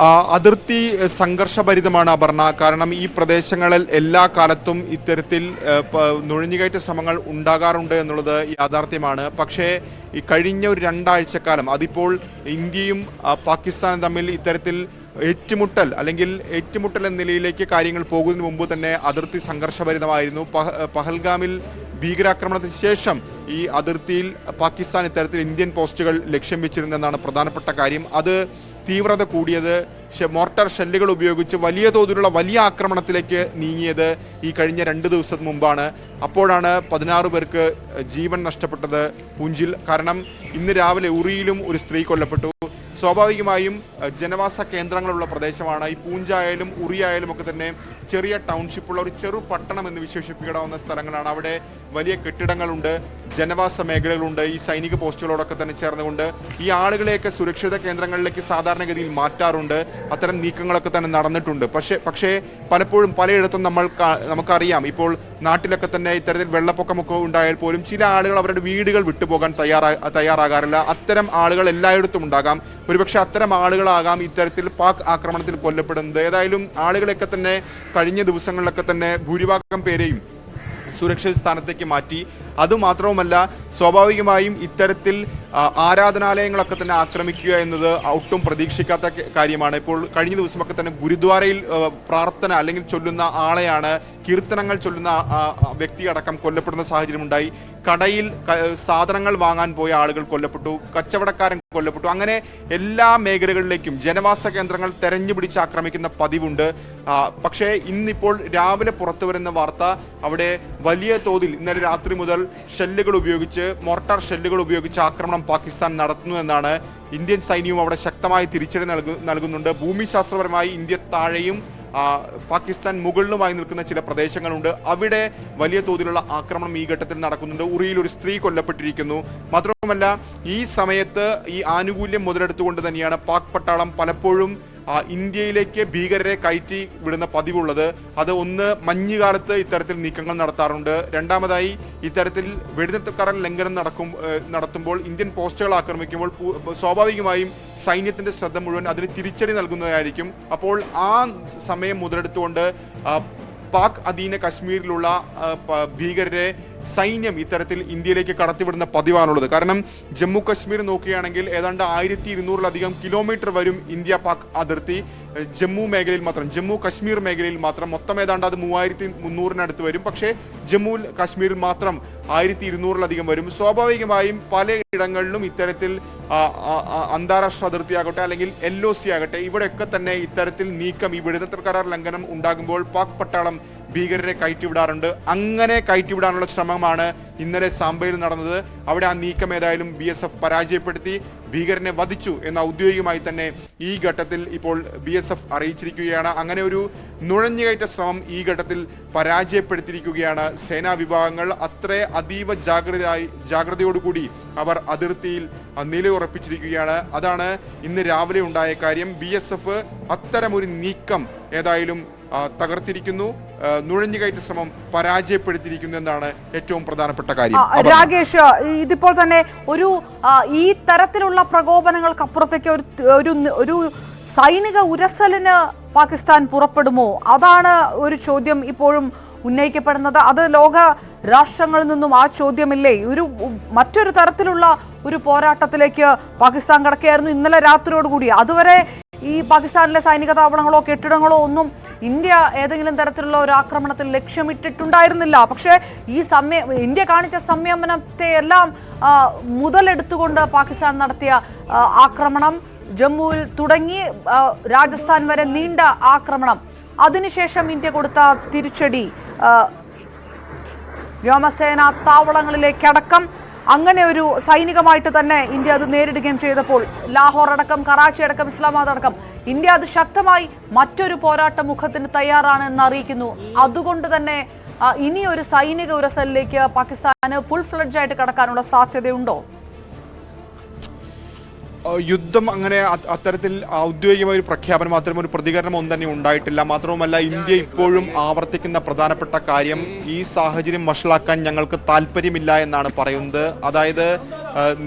അതിർത്തി സംഘർഷഭരിതമാണ് അപർണ. കാരണം ഈ പ്രദേശങ്ങളിൽ എല്ലാ കാലത്തും ഇത്തരത്തിൽ നുഴഞ്ഞുകയറ്റ ശ്രമങ്ങൾ ഉണ്ടാകാറുണ്ട് എന്നുള്ളത് യാഥാർത്ഥ്യമാണ്. പക്ഷേ ഈ കഴിഞ്ഞ ഒരു രണ്ടാഴ്ചക്കാലം അതിപ്പോൾ ഇന്ത്യയും പാകിസ്ഥാനും തമ്മിൽ ഇത്തരത്തിൽ ഏറ്റുമുട്ടൽ അല്ലെങ്കിൽ ഏറ്റുമുട്ടൽ എന്ന നിലയിലേക്ക് കാര്യങ്ങൾ പോകുന്നതിന് മുമ്പ് തന്നെ അതിർത്തി സംഘർഷഭരിതമായിരുന്നു. പഹ- പഹൽഗാമിൽ ഭീകരാക്രമണത്തിന് ശേഷം ഈ അതിർത്തിയിൽ പാകിസ്ഥാൻ ഇത്തരത്തിൽ ഇന്ത്യൻ പോസ്റ്റുകൾ ലക്ഷ്യം വെച്ചിരുന്നെന്നാണ് പ്രധാനപ്പെട്ട കാര്യം. അത് തീവ്രത കൂടിയത് മോർട്ടർ ഷെല്ലുകൾ ഉപയോഗിച്ച് വലിയ തോതിലുള്ള വലിയ ആക്രമണത്തിലേക്ക് നീങ്ങിയത് ഈ കഴിഞ്ഞ രണ്ട് ദിവസം മുമ്പാണ്. അപ്പോഴാണ് പതിനാറ് പേർക്ക് ജീവൻ നഷ്ടപ്പെട്ടത് പൂഞ്ചിൽ. കാരണം ഇന്ന് രാവിലെ ഉറിയിലും ഒരു സ്ത്രീ കൊല്ലപ്പെട്ടു. സ്വാഭാവികമായും ജനവാസ കേന്ദ്രങ്ങളുള്ള പ്രദേശമാണ്. ഈ പൂഞ്ചായാലും ഉറിയായാലും ഒക്കെ തന്നെ ചെറിയ ടൗൺഷിപ്പുള്ള ഒരു ചെറു പട്ടണം എന്ന് വിശേഷിപ്പിക്കാവുന്ന സ്ഥലങ്ങളാണ്. അവിടെ വലിയ കെട്ടിടങ്ങളുണ്ട്. ജനവാസ മേഖലകളുണ്ട് ഈ സൈനിക പോസ്റ്റുകളോടൊക്കെ തന്നെ ചേർന്നുകൊണ്ട് ഈ ആളുകളെയൊക്കെ സുരക്ഷിത കേന്ദ്രങ്ങളിലേക്ക് സാധാരണഗതിയിൽ മാറ്റാറുണ്ട്. അത്തരം നീക്കങ്ങളൊക്കെ തന്നെ നടന്നിട്ടുണ്ട്. പക്ഷേ പക്ഷേ പലപ്പോഴും പലയിടത്തും നമ്മൾ നമുക്കറിയാം ഇപ്പോൾ നാട്ടിലൊക്കെ തന്നെ ഇത്തരത്തിൽ വെള്ളപ്പൊക്കമൊക്കെ ഉണ്ടായാൽ പോലും ചില ആളുകൾ അവരുടെ വീടുകൾ വിട്ടുപോകാൻ തയ്യാറാ തയ്യാറാകാറില്ല. അത്തരം ആളുകൾ എല്ലായിടത്തും ഉണ്ടാകാം. ഒരുപക്ഷെ അത്തരം ആളുകളാകാം ഇത്തരത്തിൽ പാക് ആക്രമണത്തിൽ കൊല്ലപ്പെടുന്നത്. ഏതായാലും ആളുകളെയൊക്കെ തന്നെ കഴിഞ്ഞ ദിവസങ്ങളിലൊക്കെ തന്നെ ഭൂരിഭാഗം പേരെയും സുരക്ഷിത സ്ഥാനത്തേക്ക് മാറ്റി. അതുമാത്രവുമല്ല സ്വാഭാവികമായും ഇത്തരത്തിൽ ആരാധനാലയങ്ങളൊക്കെ തന്നെ ആക്രമിക്കുക എന്നത് ഒട്ടും പ്രതീക്ഷിക്കാത്ത കാര്യമാണ്. ഇപ്പോൾ കഴിഞ്ഞ ദിവസമൊക്കെ തന്നെ ഗുരുദ്വാരയിൽ പ്രാർത്ഥന അല്ലെങ്കിൽ ചൊല്ലുന്ന ആളെയാണ് കീർത്തനങ്ങൾ ചൊല്ലുന്ന വ്യക്തി അടക്കം കൊല്ലപ്പെടുന്ന സാഹചര്യം ഉണ്ടായി കടയിൽ സാധനങ്ങൾ വാങ്ങാൻ പോയ ആളുകൾ കൊല്ലപ്പെട്ടു കച്ചവടക്കാരൻ കൊല്ലപ്പെട്ടു. അങ്ങനെ എല്ലാ മേഖലകളിലേക്കും ജനവാസ കേന്ദ്രങ്ങൾ തെരഞ്ഞു പിടിച്ച് ആക്രമിക്കുന്ന പതിവുണ്ട്. പക്ഷേ ഇന്നിപ്പോൾ രാവിലെ പുറത്തു വരുന്ന വാർത്ത അവിടെ വലിയ തോതിൽ ഇന്നലെ രാത്രി മുതൽ ഷെല്ലുകൾ ഉപയോഗിച്ച് മോർട്ടാർ ഷെല്ലുകൾ ഉപയോഗിച്ച് ആക്രമണം പാകിസ്ഥാൻ നടത്തുന്നു എന്നാണ് ഇന്ത്യൻ സൈന്യവും അവിടെ ശക്തമായി തിരിച്ചടി നൽകു നൽകുന്നുണ്ട്. ഭൂമിശാസ്ത്രപരമായി ഇന്ത്യ താഴെയും പാകിസ്ഥാൻ മുകളിലുമായി നിൽക്കുന്ന ചില പ്രദേശങ്ങളുണ്ട്. അവിടെ വലിയ തോതിലുള്ള ആക്രമണം ഈ ഘട്ടത്തിൽ നടക്കുന്നുണ്ട്. ഉറിയിൽ ഒരു സ്ത്രീ കൊല്ലപ്പെട്ടിരിക്കുന്നു. മാത്രവുമല്ല ഈ സമയത്ത് ഈ ആനുകൂല്യം മുതലെടുത്തുകൊണ്ട് തന്നെയാണ് പാക് പട്ടാളം പലപ്പോഴും ഇന്ത്യയിലേക്ക് ഭീകരരെ കയറ്റി വിടുന്ന പതിവുള്ളത് അത് ഒന്ന് മഞ്ഞുകാലത്ത് ഇത്തരത്തിൽ നീക്കങ്ങൾ നടത്താറുണ്ട്. രണ്ടാമതായി ഇത്തരത്തിൽ വെടിനിർത്തക്കാരൻ ലംഘനം നടക്കും നടത്തുമ്പോൾ ഇന്ത്യൻ പോസ്റ്റുകൾ ആക്രമിക്കുമ്പോൾ സ്വാഭാവികമായും സൈന്യത്തിന്റെ ശ്രദ്ധ മുഴുവൻ അതിന് തിരിച്ചടി നൽകുന്നതായിരിക്കും. അപ്പോൾ ആ സമയം മുതലെടുത്തുകൊണ്ട് പാക് അധീന കശ്മീരിലുള്ള ഭീകരരെ സൈന്യം ഇത്തരത്തിൽ ഇന്ത്യയിലേക്ക് കടത്തിവിടുന്ന പതിവാണുള്ളത്. കാരണം ജമ്മു കശ്മീർ നോക്കുകയാണെങ്കിൽ ഏതാണ്ട് ആയിരത്തി ഇരുന്നൂറിലധികം കിലോമീറ്റർ വരും ഇന്ത്യ പാക് അതിർത്തി. ജമ്മു മേഖലയിൽ മാത്രം ജമ്മു കശ്മീർ മേഖലയിൽ മാത്രം മൊത്തം ഏതാണ്ട് അത് മൂവായിരത്തി മുന്നൂറിനടുത്ത് വരും. പക്ഷേ ജമ്മു കശ്മീരിൽ മാത്രം ആയിരത്തി ഇരുന്നൂറിലധികം വരും. സ്വാഭാവികമായും പലയിടങ്ങളിലും ഇത്തരത്തിൽ അന്താരാഷ്ട്ര അതിർത്തി ആകട്ടെ അല്ലെങ്കിൽ എൽ ഒ സി ആകട്ടെ ഇവിടെയൊക്കെ തന്നെ ഇത്തരത്തിൽ നീക്കം ഈ വെടിനിർത്തൽ കരാർ ലംഘനം ഉണ്ടാകുമ്പോൾ പാക് പട്ടാളം ഭീകരരെ കയറ്റിവിടാറുണ്ട്. അങ്ങനെ കയറ്റിവിടാനുള്ള ശ്രമമാണ് ഇന്നലെ സാംബയിൽ നടന്നത്. അവിടെ ആ നീക്കം ഏതായാലും ബി പരാജയപ്പെടുത്തി. ഭീകരനെ വധിച്ചു എന്ന ഔദ്യോഗികമായി തന്നെ ഈ ഘട്ടത്തിൽ ഇപ്പോൾ ബി എസ് എഫ് അറിയിച്ചിരിക്കുകയാണ്. അങ്ങനെ ഒരു നുഴഞ്ഞുകയറ്റ ശ്രമം ഈ ഘട്ടത്തിൽ പരാജയപ്പെടുത്തിയിരിക്കുകയാണ് സേനാ വിഭാഗങ്ങൾ. അത്ര അതീവ ജാഗ്രതയായി ജാഗ്രതയോടുകൂടി അവർ അതിർത്തിയിൽ നിലയുറപ്പിച്ചിരിക്കുകയാണ്. അതാണ് ഇന്ന് രാവിലെ ഉണ്ടായ കാര്യം. ബി അത്തരമൊരു നീക്കം ഏതായാലും തകർത്തിരിക്കുന്നു. നുഴഞ്ഞുകയറ്റ ശ്രമം പരാജയപ്പെടുത്തിയിരിക്കുന്നു എന്നാണ് ഏറ്റവും പ്രധാനപ്പെട്ട കാര്യം. രാകേഷ് ഇതിപ്പോൾ തന്നെ ഒരു ഈ തരത്തിലുള്ള പ്രകോപനങ്ങൾക്ക് അപ്പുറത്തേക്ക് ഒരു ഒരു സൈനിക ഉരസലിന് പാകിസ്ഥാൻ പുറപ്പെടുമോ? അതാണ് ഒരു ചോദ്യം ഇപ്പോഴും ഉന്നയിക്കപ്പെടുന്നത്. അത് ലോക രാഷ്ട്രങ്ങളിൽ നിന്നും ആ ചോദ്യമില്ലേ? ഒരു മറ്റൊരു തരത്തിലുള്ള ഒരു പോരാട്ടത്തിലേക്ക് പാകിസ്ഥാൻ കടക്കുകയായിരുന്നു ഇന്നലെ രാത്രിയോടുകൂടി. അതുവരെ ഈ പാകിസ്ഥാനിലെ സൈനിക താവളങ്ങളോ കെട്ടിടങ്ങളോ ഒന്നും ഇന്ത്യ ഏതെങ്കിലും തരത്തിലുള്ള ഒരു ആക്രമണത്തിൽ ലക്ഷ്യമിട്ടിട്ടുണ്ടായിരുന്നില്ല. പക്ഷേ ഈ സമയ ഇന്ത്യ കാണിച്ച സംയമനത്തെ എല്ലാം മുതലെടുത്തുകൊണ്ട് പാകിസ്ഥാൻ നടത്തിയ ആക്രമണം ജമ്മുവിൽ തുടങ്ങി രാജസ്ഥാൻ വരെ നീണ്ട ആക്രമണം. അതിനുശേഷം ഇന്ത്യ കൊടുത്ത തിരിച്ചടി വ്യോമസേന താവളങ്ങളിലേക്കടക്കം അങ്ങനെ ഒരു സൈനികമായിട്ട് തന്നെ ഇന്ത്യ അത് നേരിടുകയും ചെയ്തപ്പോൾ ലാഹോർ അടക്കം കറാച്ചി അടക്കം ഇസ്ലാമാബാദ് അടക്കം ഇന്ത്യ അത് ശക്തമായി മറ്റൊരു പോരാട്ട മുഖത്തിന് തയ്യാറാണ് എന്ന് അറിയിക്കുന്നു. അതുകൊണ്ട് തന്നെ ഇനി ഒരു സൈനിക ഉരസലിലേക്ക് പാകിസ്ഥാന് ഫുൾ ഫ്ലഡ്ജ് ആയിട്ട് കടക്കാനുള്ള സാധ്യതയുണ്ടോ? യുദ്ധം അങ്ങനെ അത്തരത്തിൽ ഔദ്യോഗികമായ ഒരു പ്രഖ്യാപനം അത്തരം ഒരു പ്രതികരണം ഒന്നും തന്നെ ഉണ്ടായിട്ടില്ല. മാത്രവുമല്ല ഇന്ത്യ ഇപ്പോഴും ആവർത്തിക്കുന്ന പ്രധാനപ്പെട്ട കാര്യം ഈ സാഹചര്യം വഷളാക്കാൻ ഞങ്ങൾക്ക് താല്പര്യമില്ല എന്നാണ് പറയുന്നത്. അതായത്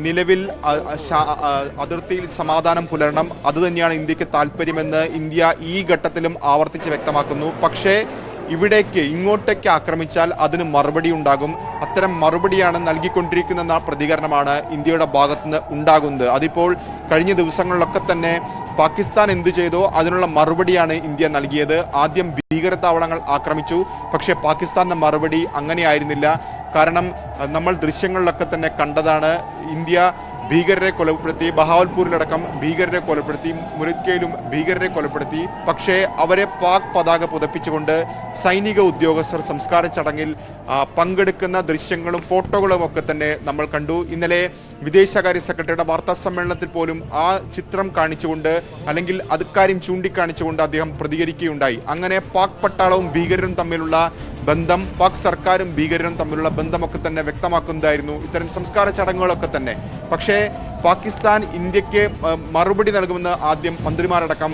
നിലവിൽ അതിർത്തിയിൽ സമാധാനം പുലരണം അതുതന്നെയാണ് ഇന്ത്യയ്ക്ക് താല്പര്യമെന്ന് ഇന്ത്യ ഈ ഘട്ടത്തിലും ആവർത്തിച്ച് വ്യക്തമാക്കുന്നു. പക്ഷേ ഇവിടേക്ക് ഇങ്ങോട്ടേക്ക് ആക്രമിച്ചാൽ അതിന് മറുപടി ഉണ്ടാകും. അത്തരം മറുപടിയാണ് നൽകിക്കൊണ്ടിരിക്കുന്ന പ്രതികരണമാണ് ഇന്ത്യയുടെ ഭാഗത്തുനിന്ന് ഉണ്ടാകുന്നത്. അതിപ്പോൾ കഴിഞ്ഞ ദിവസങ്ങളിലൊക്കെ തന്നെ പാകിസ്ഥാൻ എന്തു ചെയ്തോ അതിനുള്ള മറുപടിയാണ് ഇന്ത്യ നൽകിയത്. ആദ്യം ഭീകരതാവളങ്ങൾ ആക്രമിച്ചു. പക്ഷേ പാകിസ്ഥാന്റെ മറുപടി അങ്ങനെയായിരുന്നില്ല. കാരണം നമ്മൾ ദൃശ്യങ്ങളിലൊക്കെ തന്നെ കണ്ടതാണ്. ഇന്ത്യ ഭീകരരെ കൊലപ്പെടുത്തി ബഹാവൽപൂരിലടക്കം ഭീകരരെ കൊലപ്പെടുത്തി മുരിക്കയിലും ഭീകരരെ കൊലപ്പെടുത്തി. പക്ഷേ അവരെ പാക് പതാക പുതപ്പിച്ചുകൊണ്ട് സൈനിക ഉദ്യോഗസ്ഥർ സംസ്കാര ചടങ്ങിൽ പങ്കെടുക്കുന്ന ദൃശ്യങ്ങളും ഫോട്ടോകളും ഒക്കെ തന്നെ നമ്മൾ കണ്ടു. ഇന്നലെ വിദേശകാര്യ സെക്രട്ടറിയുടെ വാർത്താ സമ്മേളനത്തിൽ പോലും ആ ചിത്രം കാണിച്ചുകൊണ്ട് അല്ലെങ്കിൽ അക്കാര്യം ചൂണ്ടിക്കാണിച്ചുകൊണ്ട് അദ്ദേഹം പ്രതികരിക്കുകയുണ്ടായി. അങ്ങനെ പാക് പട്ടാളവും ഭീകരരും തമ്മിലുള്ള ബന്ധം പാക് സർക്കാരും ഭീകരരും തമ്മിലുള്ള ബന്ധമൊക്കെ തന്നെ വ്യക്തമാക്കുന്നതായിരുന്നു. ഇത്തരം സംസ്കാര ചടങ്ങുകളൊക്കെ തന്നെ. പക്ഷേ പാകിസ്ഥാൻ ഇന്ത്യയ്ക്ക് മറുപടി നൽകുമെന്ന് ആദ്യം മന്ത്രിമാരടക്കം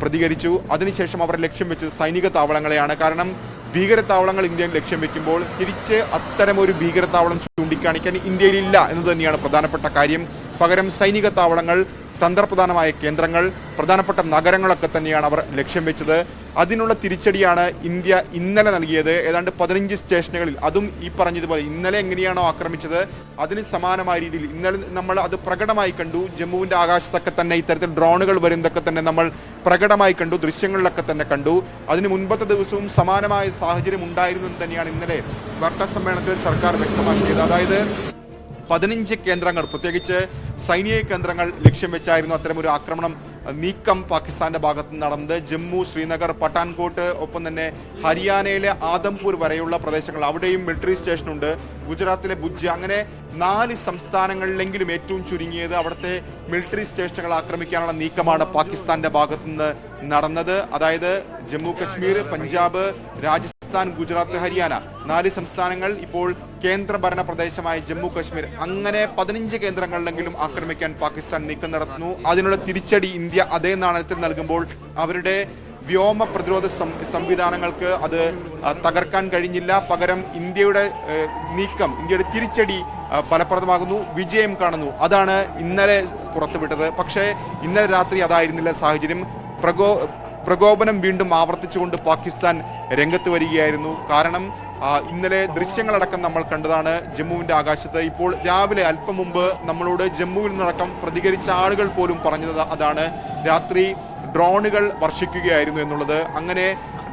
പ്രതികരിച്ചു. അതിനുശേഷം അവർ ലക്ഷ്യം വെച്ചത് സൈനിക താവളങ്ങളെയാണ്. കാരണം ഭീകരത്താവളങ്ങൾ ഇന്ത്യ ലക്ഷ്യം വെക്കുമ്പോൾ തിരിച്ച് അത്തരമൊരു ഭീകരത്താവളം ചൂണ്ടിക്കാണിക്കാൻ ഇന്ത്യയിലില്ല എന്ന് തന്നെയാണ് പ്രധാനപ്പെട്ട കാര്യം. പകരം സൈനിക താവളങ്ങൾ തന്ത്രപ്രധാനമായ കേന്ദ്രങ്ങൾ പ്രധാനപ്പെട്ട നഗരങ്ങളൊക്കെ തന്നെയാണ് അവർ ലക്ഷ്യം വെച്ചത്. അതിനുള്ള തിരിച്ചടിയാണ് ഇന്ത്യ ഇന്നലെ നൽകിയത്. ഏതാണ്ട് പതിനഞ്ച് സ്റ്റേഷനുകളിൽ. അതും ഈ പറഞ്ഞതുപോലെ ഇന്നലെ എങ്ങനെയാണോ ആക്രമിച്ചത് അതിന് സമാനമായ രീതിയിൽ ഇന്നലെ നമ്മൾ അത് പ്രകടമായി കണ്ടു. ജമ്മുവിന്റെ ആകാശത്തൊക്കെ തന്നെ ഇത്തരത്തിൽ ഡ്രോണുകൾ വരുന്നതൊക്കെ തന്നെ നമ്മൾ പ്രകടമായി കണ്ടു. ദൃശ്യങ്ങളിലൊക്കെ തന്നെ കണ്ടു. അതിന് മുൻപത്തെ ദിവസവും സമാനമായ സാഹചര്യം ഉണ്ടായിരുന്നു എന്ന് തന്നെയാണ് ഇന്നലെ വാർത്താ സമ്മേളനത്തിൽ സർക്കാർ വ്യക്തമാക്കിയത്. അതായത് പതിനഞ്ച് കേന്ദ്രങ്ങൾ പ്രത്യേകിച്ച് സൈനിക കേന്ദ്രങ്ങൾ ലക്ഷ്യം വെച്ചായിരുന്നു അത്തരമൊരു ആക്രമണം നീക്കം പാകിസ്ഥാന്റെ ഭാഗത്ത് നടന്നത്. ജമ്മു ശ്രീനഗർ പട്ടാൻകോട്ട് ഒപ്പം തന്നെ ഹരിയാനയിലെ ആദംപൂർ വരെയുള്ള പ്രദേശങ്ങൾ. അവിടെയും മിലിറ്ററി സ്റ്റേഷനുണ്ട് ഗുജറാത്തിലെ ബുജ് അങ്ങനെ നാല് സംസ്ഥാനങ്ങളിലെങ്കിലും ഏറ്റവും ചുരുങ്ങിയത് അവിടുത്തെ മിലിറ്ററി സ്റ്റേഷനുകൾ ആക്രമിക്കാനുള്ള നീക്കമാണ് പാകിസ്ഥാന്റെ ഭാഗത്തുനിന്ന് നടന്നത്. അതായത് ജമ്മു കശ്മീർ പഞ്ചാബ് രാജസ്ഥാൻ ഗുജറാത്ത് ഹരിയാന. നാല് സംസ്ഥാനങ്ങൾ ഇപ്പോൾ കേന്ദ്രഭരണ പ്രദേശമായ ജമ്മു കശ്മീർ. അങ്ങനെ പതിനഞ്ച് കേന്ദ്രങ്ങളിലെങ്കിലും ആക്രമിക്കാൻ പാകിസ്ഥാൻ നീക്കം നടത്തുന്നു. അതിനുള്ള തിരിച്ചടി ഇന്ത്യ അതേ നാണയത്തിൽ നൽകുമ്പോൾ അവരുടെ വ്യോമ പ്രതിരോധ സംവിധാനങ്ങൾക്ക് അത് തകർക്കാൻ കഴിഞ്ഞില്ല. പകരം ഇന്ത്യയുടെ നീക്കം ഇന്ത്യയുടെ തിരിച്ചടി ഫലപ്രദമാകുന്നു. വിജയം കാണുന്നു. അതാണ് ഇന്നലെ പുറത്തുവിട്ടത്. പക്ഷേ ഇന്നലെ രാത്രി അതായിരുന്നില്ല സാഹചര്യം. പ്രകോ പ്രകോപനം വീണ്ടും ആവർത്തിച്ചുകൊണ്ട് പാകിസ്ഥാൻ രംഗത്ത് വരികയായിരുന്നു. കാരണം ഇന്നലെ ദൃശ്യങ്ങളടക്കം നമ്മൾ കണ്ടതാണ് ജമ്മുവിന്റെ ആകാശത്ത്. ഇപ്പോൾ രാവിലെ അല്പം മുമ്പ് നമ്മളോട് ജമ്മുവിൽ നിന്നടക്കം പ്രതികരിച്ച ആളുകൾ പോലും പറഞ്ഞത് അതാണ്. രാത്രി ഡ്രോണുകൾ വർഷിക്കുകയായിരുന്നു എന്നുള്ളത്. അങ്ങനെ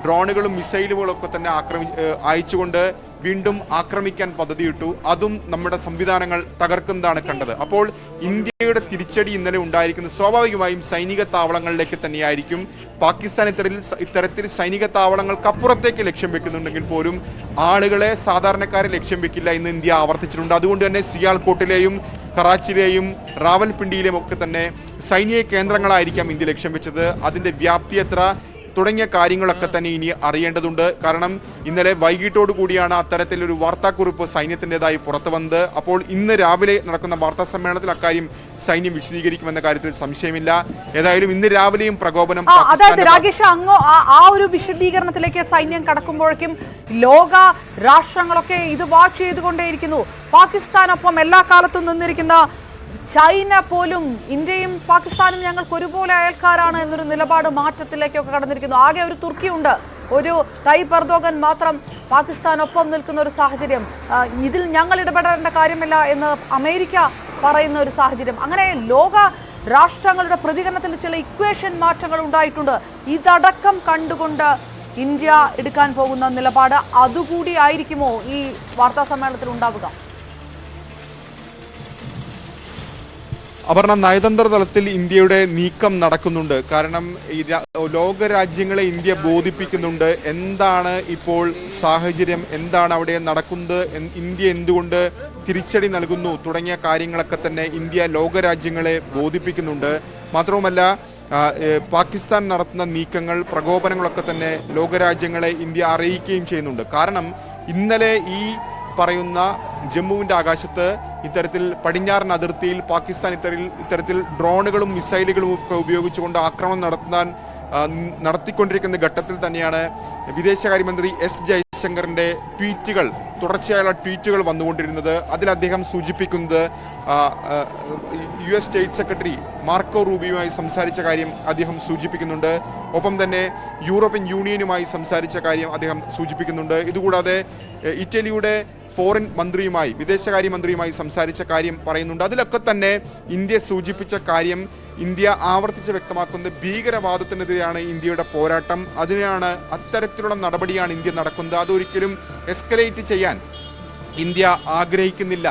ഡ്രോണുകളും മിസൈലുകളും ഒക്കെ തന്നെ ആക്രമി അയച്ചുകൊണ്ട് വീണ്ടും ആക്രമിക്കാൻ പദ്ധതിയിട്ടു. അതും നമ്മുടെ സംവിധാനങ്ങൾ തകർക്കുന്നതാണ് കണ്ടത്. അപ്പോൾ ഇന്ത്യയുടെ തിരിച്ചടി ഇന്നലെ ഉണ്ടായിരിക്കുന്നത് സ്വാഭാവികമായും സൈനിക താവളങ്ങളിലേക്ക് തന്നെയായിരിക്കും. പാകിസ്ഥാൻ ഇത്തരത്തിൽ ഇത്തരത്തിൽ സൈനിക താവളങ്ങൾക്കപ്പുറത്തേക്ക് ലക്ഷ്യം വെക്കുന്നുണ്ടെങ്കിൽ പോലും ആളുകളെ സാധാരണക്കാരെ ലക്ഷ്യം വെക്കില്ല എന്ന് ഇന്ത്യ ആവർത്തിച്ചിട്ടുണ്ട്. അതുകൊണ്ട് തന്നെ സിയാൽകോട്ടിലെയും കറാച്ചിയിലെയും റാവൽപിണ്ടിയിലെയും ഒക്കെ തന്നെ സൈനിക കേന്ദ്രങ്ങളായിരിക്കാം ഇന്ത്യ ലക്ഷ്യം വെച്ചത്. അതിന്റെ വ്യാപ്തി എത്ര? തുടങ്ങിയ കാര്യങ്ങളൊക്കെ തന്നെ ഇനി അറിയേണ്ടതുണ്ട്. കാരണം ഇന്നലെ വൈകിട്ടോടു കൂടിയാണ് അത്തരത്തിലൊരു വാർത്താക്കുറിപ്പ് സൈന്യത്തിന്റെതായി പുറത്തു വന്നത് അപ്പോൾ ഇന്ന് രാവിലെ നടക്കുന്ന വാർത്താ സമ്മേളനത്തിൽ അക്കാര്യം സൈന്യം വിശദീകരിക്കുമെന്ന കാര്യത്തിൽ സംശയമില്ല. ഏതായാലും ഇന്ന് രാവിലെയും പ്രകോപനം അതായത് രാകേഷ് അങ്ങോ ആ- ആ ഒരു വിശദീകരണത്തിലേക്ക് സൈന്യം കടക്കുമ്പോഴേക്കും ലോക രാഷ്ട്രങ്ങളൊക്കെ ഇത് വാച്ച് ചെയ്തുകൊണ്ടേയിരിക്കുന്നു. പാകിസ്ഥാനൊപ്പം എല്ലാ കാലത്തും നിന്നിരിക്കുന്ന ചൈന പോലും ഇന്ത്യയും പാകിസ്ഥാനും ഞങ്ങൾക്ക് ഒരുപോലെ അയൽക്കാരാണ് എന്നൊരു നിലപാട് മാറ്റത്തിലേക്കൊക്കെ കടന്നിരിക്കുന്നു. ആകെ ഒരു തുർക്കിയുണ്ട്. ഒരു തൈ പർദോഗൻ മാത്രം പാകിസ്ഥാനൊപ്പം നിൽക്കുന്ന ഒരു സാഹചര്യം. ഇതിൽ ഞങ്ങൾ ഇടപെടേണ്ട കാര്യമില്ല എന്ന് അമേരിക്ക പറയുന്ന ഒരു സാഹചര്യം. അങ്ങനെ ലോക രാഷ്ട്രങ്ങളുടെ പ്രതികരണത്തിൽ ചില ഇക്വേഷൻ മാറ്റങ്ങൾ ഉണ്ടായിട്ടുണ്ട്. ഇതടക്കം കണ്ടുകൊണ്ട് ഇന്ത്യ എടുക്കാൻ പോകുന്ന നിലപാട് അതുകൂടി ആയിരിക്കുമോ ഈ വാർത്താ സമ്മേളനത്തിൽ ഉണ്ടാവുക? അപർണ നയതന്ത്ര തലത്തിൽ ഇന്ത്യയുടെ നീക്കം നടക്കുന്നുണ്ട്. കാരണം ലോക രാജ്യങ്ങളെ ഇന്ത്യ ബോധിപ്പിക്കുന്നുണ്ട്. എന്താണ് ഇപ്പോൾ സാഹചര്യം? എന്താണ് അവിടെ നടക്കുന്നത്? ഇന്ത്യ എന്തുകൊണ്ട് തിരിച്ചടി നൽകുന്നു? തുടങ്ങിയ കാര്യങ്ങളൊക്കെ തന്നെ ഇന്ത്യ ലോക രാജ്യങ്ങളെ ബോധിപ്പിക്കുന്നുണ്ട്. മാത്രവുമല്ല പാകിസ്ഥാൻ നടത്തുന്ന നീക്കങ്ങൾ പ്രകോപനങ്ങളൊക്കെ തന്നെ ലോകരാജ്യങ്ങളെ ഇന്ത്യ അറിയിക്കുകയും ചെയ്യുന്നുണ്ട്. കാരണം ഇന്നലെ ഈ പറയുന്ന ജമ്മുവിന്റെ ആകാശത്ത് ഇത്തരത്തിൽ പടിഞ്ഞാറൻ അതിർത്തിയിൽ പാകിസ്ഥാൻ ഇത്തരത്തിൽ ഇത്തരത്തിൽ ഡ്രോണുകളും മിസൈലുകളും ഒക്കെ ഉപയോഗിച്ചുകൊണ്ട് ആക്രമണം നടത്താൻ നടത്തിക്കൊണ്ടിരിക്കുന്ന ഘട്ടത്തിൽ തന്നെയാണ് വിദേശകാര്യമന്ത്രി എസ് ജയശങ്കറിന്റെ ട്വീറ്റുകൾ തുടർച്ചയായുള്ള ട്വീറ്റുകൾ വന്നുകൊണ്ടിരുന്നത് അതിൽ അദ്ദേഹം സൂചിപ്പിക്കുന്നത് U S state secretary Marco റൂബിയുമായി സംസാരിച്ച കാര്യം അദ്ദേഹം സൂചിപ്പിക്കുന്നുണ്ട്. ഒപ്പം തന്നെ യൂറോപ്യൻ യൂണിയനുമായി സംസാരിച്ച കാര്യം അദ്ദേഹം സൂചിപ്പിക്കുന്നുണ്ട്. ഇതുകൂടാതെ ഇറ്റലിയുടെ ഫോറിൻ മന്ത്രിയുമായി വിദേശകാര്യമന്ത്രിയുമായി സംസാരിച്ച കാര്യം പറയുന്നുണ്ട്. അതിലൊക്കെ തന്നെ ഇന്ത്യ സൂചിപ്പിച്ച കാര്യം ഇന്ത്യ ആവർത്തിച്ച് വ്യക്തമാക്കുന്നത് ഭീകരവാദത്തിനെതിരെയാണ് ഇന്ത്യയുടെ പോരാട്ടം. അതിനാണ് അത്തരത്തിലുള്ള നടപടിയാണ് ഇന്ത്യ നടക്കുന്നത്. അതൊരിക്കലും എസ്കലേറ്റ് ചെയ്യാൻ ഇന്ത്യ ആഗ്രഹിക്കുന്നില്ല.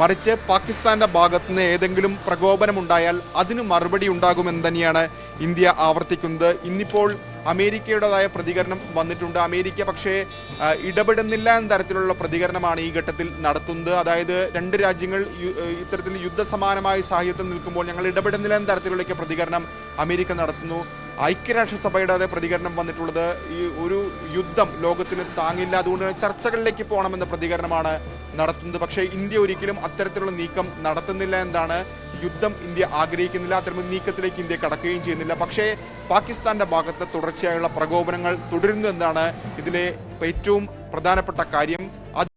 മറിച്ച് പാകിസ്ഥാന്റെ ഭാഗത്ത് നിന്ന് ഏതെങ്കിലും പ്രകോപനമുണ്ടായാൽ അതിന് മറുപടി ഉണ്ടാകുമെന്ന് തന്നെയാണ് ഇന്ത്യ ആവർത്തിക്കുന്നത്. ഇന്നിപ്പോൾ അമേരിക്കയുടേതായ പ്രതികരണം വന്നിട്ടുണ്ട്. അമേരിക്ക പക്ഷേ ഇടപെടുന്നില്ല എന്ന തരത്തിലുള്ള പ്രതികരണമാണ് ഈ ഘട്ടത്തിൽ നടത്തുന്നത്. അതായത് രണ്ട് രാജ്യങ്ങൾ ഇത്തരത്തിൽ യുദ്ധസമാനമായ സാഹചര്യത്തിൽ നിൽക്കുമ്പോൾ ഞങ്ങൾ ഇടപെടുന്നില്ല എന്ന തരത്തിലുള്ള പ്രതികരണം അമേരിക്ക നടത്തുന്നു. ഐക്യരാഷ്ട്രസഭയുടെ പ്രതികരണം വന്നിട്ടുള്ളത് ഈ ഒരു യുദ്ധം ലോകത്തിന് താങ്ങില്ല. അതുകൊണ്ട് ചർച്ചകളിലേക്ക് പോകണമെന്ന പ്രതികരണമാണ് നടത്തുന്നത്. പക്ഷേ ഇന്ത്യ ഒരിക്കലും അത്തരത്തിലുള്ള നീക്കം നടത്തുന്നില്ല എന്നാണ് യുദ്ധം ഇന്ത്യ ആഗ്രഹിക്കുന്നില്ല. അത്തരം നീക്കത്തിലേക്ക് ഇന്ത്യ കടക്കുകയും ചെയ്യുന്നില്ല. പക്ഷേ പാകിസ്ഥാന്റെ ഭാഗത്ത് തുടർച്ചയായുള്ള പ്രകോപനങ്ങൾ തുടരുന്നു എന്നാണ് ഇതിലെ ഏറ്റവും പ്രധാനപ്പെട്ട കാര്യം.